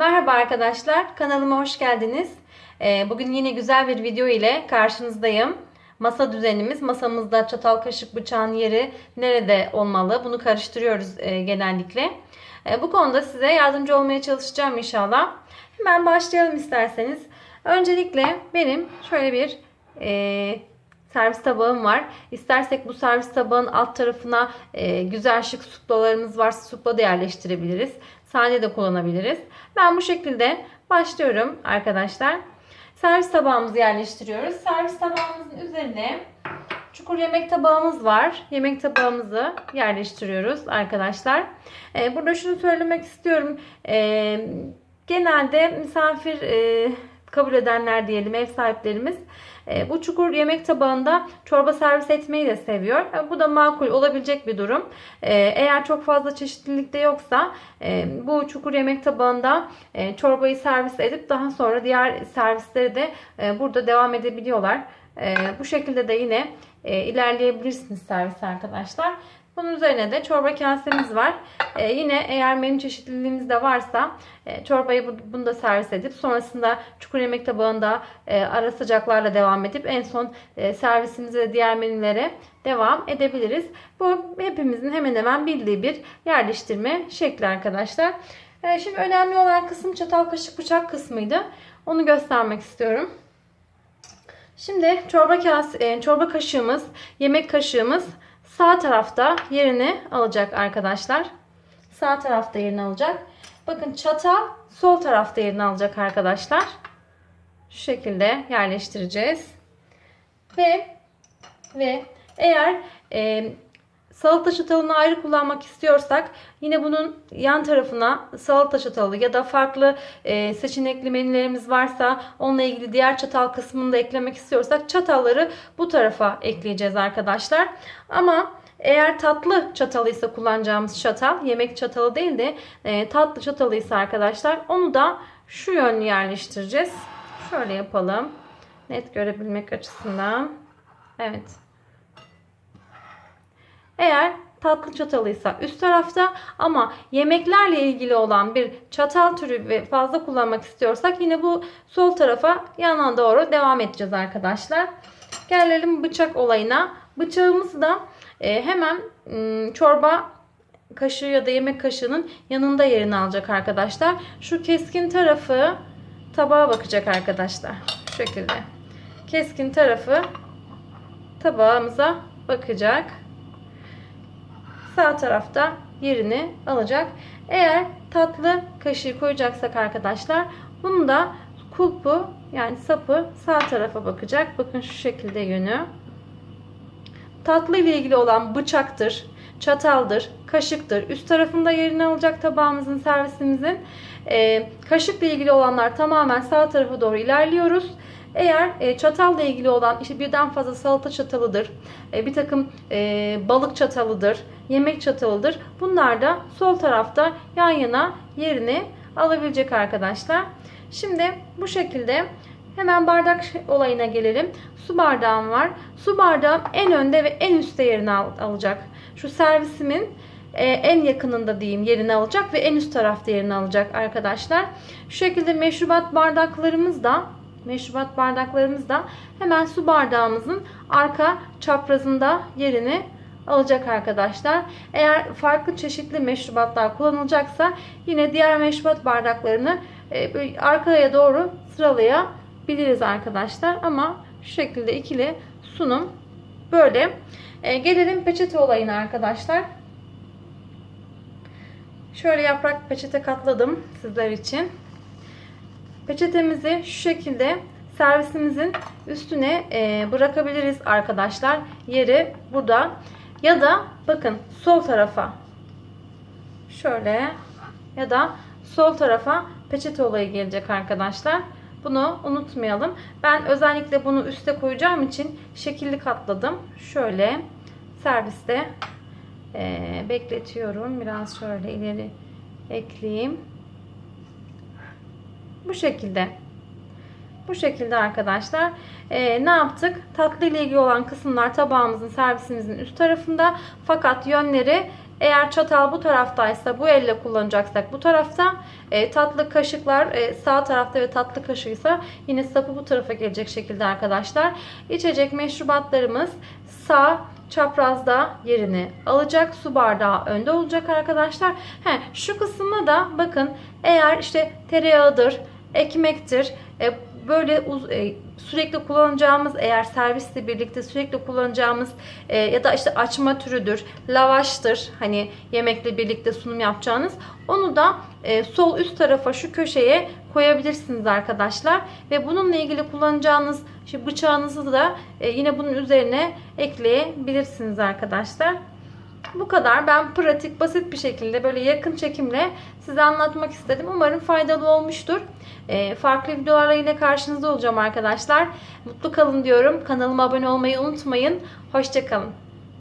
Merhaba arkadaşlar, kanalıma hoş geldiniz. Ee, Bugün yine güzel bir video ile karşınızdayım. Masa düzenimiz, masamızda çatal, kaşık, bıçağın yeri nerede olmalı? Bunu karıştırıyoruz e, genellikle. E, Bu konuda size yardımcı olmaya çalışacağım inşallah. Hemen başlayalım isterseniz. Öncelikle benim şöyle bir e, servis tabağım var. İstersek bu servis tabağın alt tarafına e, güzel şık suplalarımız varsa supla da yerleştirebiliriz. Sade de kullanabiliriz. Ben bu şekilde başlıyorum arkadaşlar. Servis tabağımızı yerleştiriyoruz. Servis tabağımızın üzerine çukur yemek tabağımız var. Yemek tabağımızı yerleştiriyoruz arkadaşlar. E, burada şunu söylemek istiyorum. E, genelde misafir e, kabul edenler diyelim ev sahiplerimiz e, bu çukur yemek tabağında çorba servis etmeyi de seviyor. E, bu da makul olabilecek bir durum. E, eğer çok fazla çeşitlilik de yoksa bu çukur yemek tabağında çorbayı servis edip daha sonra diğer servisleri de burada devam edebiliyorlar. Bu şekilde de yine ilerleyebilirsiniz servis arkadaşlar. Bunun üzerine de çorba kasemiz var. Ee, yine eğer menü çeşitliliğimiz de varsa e, çorbayı bu- bunu da servis edip sonrasında çukur yemek tabağında e, ara sıcaklarla devam edip en son e, servisimize diğer menülere devam edebiliriz. Bu hepimizin hemen hemen bildiği bir yerleştirme şekli arkadaşlar. E, şimdi önemli olan kısım çatal kaşık bıçak kısmıydı. Onu göstermek istiyorum. Şimdi çorba kas e, çorba kaşığımız, yemek kaşığımız sağ tarafta yerini alacak arkadaşlar. Sağ tarafta yerini alacak. Bakın çatal sol tarafta yerini alacak arkadaşlar. Şu şekilde yerleştireceğiz. Ve ve eğer e, salata çatalını ayrı kullanmak istiyorsak yine bunun yan tarafına salata çatalı ya da farklı e, seçenekli menülerimiz varsa onunla ilgili diğer çatal kısmını da eklemek istiyorsak çatalları bu tarafa ekleyeceğiz arkadaşlar. Ama eğer tatlı çatalıysa kullanacağımız çatal yemek çatalı değil de e, tatlı çatalıysa arkadaşlar onu da şu yönlü yerleştireceğiz. Şöyle yapalım. Net görebilmek açısından. Evet. Eğer tatlı çatalıysa üst tarafta ama yemeklerle ilgili olan bir çatal türü ve fazla kullanmak istiyorsak yine bu sol tarafa yana doğru devam edeceğiz arkadaşlar. Gelelim bıçak olayına. Bıçağımız da e, hemen ım, çorba kaşığı ya da yemek kaşığının yanında yerini alacak arkadaşlar. Şu keskin tarafı tabağa bakacak arkadaşlar. Şu şekilde. Keskin tarafı tabağımıza bakacak sağ tarafta yerini alacak. Eğer tatlı kaşığı koyacaksak arkadaşlar bunu da kulpu yani sapı sağ tarafa bakacak. Bakın şu şekilde yönü. Tatlı ile ilgili olan bıçaktır, çataldır, kaşıktır. Üst tarafında yerini alacak tabağımızın, servisimizin. Ee, kaşıkla ilgili olanlar tamamen sağ tarafa doğru ilerliyoruz. Eğer e, çatalla ilgili olan işte birden fazla salata çatalıdır, e, bir takım e, balık çatalıdır, yemek çatalıdır. Bunlar da sol tarafta yan yana yerini alabilecek arkadaşlar. Şimdi bu şekilde hemen bardak olayına gelelim. Su bardağım var. Su bardağım en önde ve en üstte yerini al- alacak. Şu servisimin e, en yakınında diyeyim yerini alacak ve en üst tarafta yerini alacak arkadaşlar. Şu şekilde meşrubat bardaklarımız da meşrubat bardaklarımız da hemen su bardağımızın arka çaprazında yerini alacak arkadaşlar. Eğer farklı çeşitli meşrubatlar kullanılacaksa yine diğer meşrubat bardaklarını e, arkaya doğru sıralayabiliriz arkadaşlar. Ama şu şekilde ikili sunum böyle. E, gelelim peçete olayına arkadaşlar. Şöyle yaprak peçete katladım sizler için. Peçetemizi şu şekilde servisimizin üstüne e, bırakabiliriz arkadaşlar. Yeri burada. Ya da bakın sol tarafa şöyle ya da sol tarafa peçete olayı gelecek arkadaşlar. Bunu unutmayalım. Ben özellikle bunu üste koyacağım için şekilli katladım. Şöyle serviste e, bekletiyorum. Biraz şöyle ileri ekleyeyim. Bu şekilde. Bu şekilde arkadaşlar. Ee, ne yaptık? Tatlı ile ilgili olan kısımlar tabağımızın servisimizin üst tarafında. Fakat yönleri Eğer çatal bu taraftaysa bu elle kullanacaksak bu tarafta e, tatlı kaşıklar e, sağ tarafta ve tatlı kaşığıysa yine sapı bu tarafa gelecek şekilde arkadaşlar. İçecek meşrubatlarımız sağ çaprazda yerini alacak. Su bardağı önde olacak arkadaşlar. He, şu kısmına da bakın eğer işte tereyağıdır, ekmektir, e, böyle uz- e, sürekli kullanacağımız eğer servisle birlikte sürekli kullanacağımız e, ya da işte açma türüdür, lavaştır hani yemekle birlikte sunum yapacağınız onu da e, sol üst tarafa şu köşeye koyabilirsiniz arkadaşlar ve bununla ilgili kullanacağınız işte bıçağınızı da e, yine bunun üzerine ekleyebilirsiniz arkadaşlar. Bu kadar. Ben pratik, basit bir şekilde böyle yakın çekimle size anlatmak istedim. Umarım faydalı olmuştur. Ee, farklı videolarla yine karşınızda olacağım arkadaşlar. Mutlu kalın diyorum. Kanalıma abone olmayı unutmayın. Hoşçakalın.